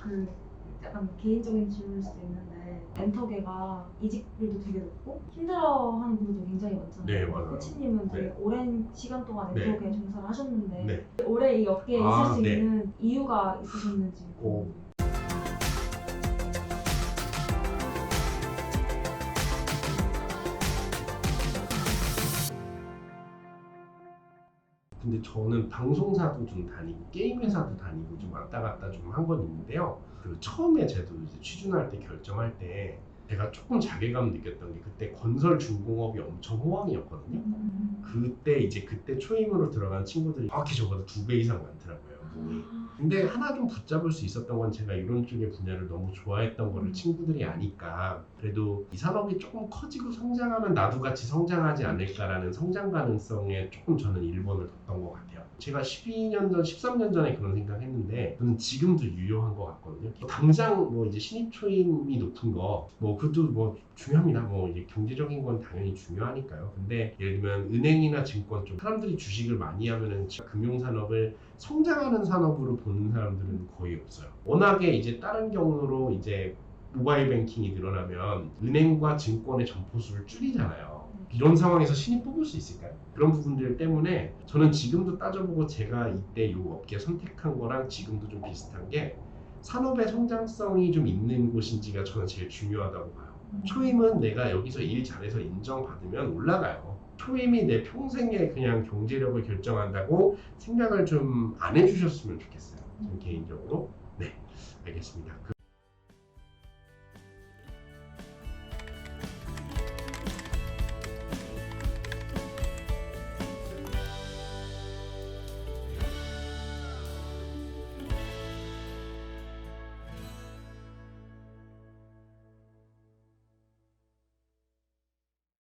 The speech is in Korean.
그 약간 개인적인 질문일 수도 있는데 멘토계가 이직률도 되게 높고 힘들어하는 분들도 굉장히 많잖아요. 네, 맞아요. 코치님은 되게 네. 오랜 시간 동안 네. 멘토계 종사를 하셨는데 네. 오래 이 업계에 있을 아, 수 네. 있는 이유가 있으셨는지. 오. 근데 저는 방송사도 좀 다니고 게임 회사도 다니고 좀 왔다 갔다 좀 한 건 있는데요. 그 처음에 저도 이제 취준할 때 결정할 때 제가 조금 자괴감 느꼈던 게 그때 건설 중공업이 엄청 호황이었거든요. 음. 그때 이제 그때 초임으로 들어간 친구들이 정확히 저보다 두배 이상 많더라고요. 몸이. 근데 하나 좀 붙잡을 수 있었던 건 제가 이런 쪽의 분야를 너무 좋아했던 거를 친구들이 아니까 그래도 이 산업이 조금 커지고 성장하면 나도 같이 성장하지 않을까라는 성장 가능성에 조금 저는 일본을 뒀던. 제가 12년 전, 13년 전에 그런 생각했는데 저는 지금도 유효한 것 같거든요. 당장 뭐 이제 신입 초임이 높은 거 뭐 그것도 뭐 중요합니다. 뭐 이제 경제적인 건 당연히 중요하니까요. 근데 예를 들면 은행이나 증권 쪽 사람들이 주식을 많이 하면은 금융 산업을 성장하는 산업으로 보는 사람들은 거의 없어요. 워낙에 이제 다른 경로로 이제 모바일 뱅킹이 늘어나면 은행과 증권의 점포수를 줄이잖아요. 이런 상황에서 신입 뽑을 수 있을까요? 그런 부분들 때문에 저는 지금도 따져보고 제가 이때 이 업계 선택한 거랑 지금도 좀 비슷한 게 산업의 성장성이 좀 있는 곳인지가 저는 제일 중요하다고 봐요. 초임은 내가 여기서 일 잘해서 인정받으면 올라가요. 초임이 내 평생의 그냥 경제력을 결정한다고 생각을 좀 안 해주셨으면 좋겠어요. 전 개인적으로.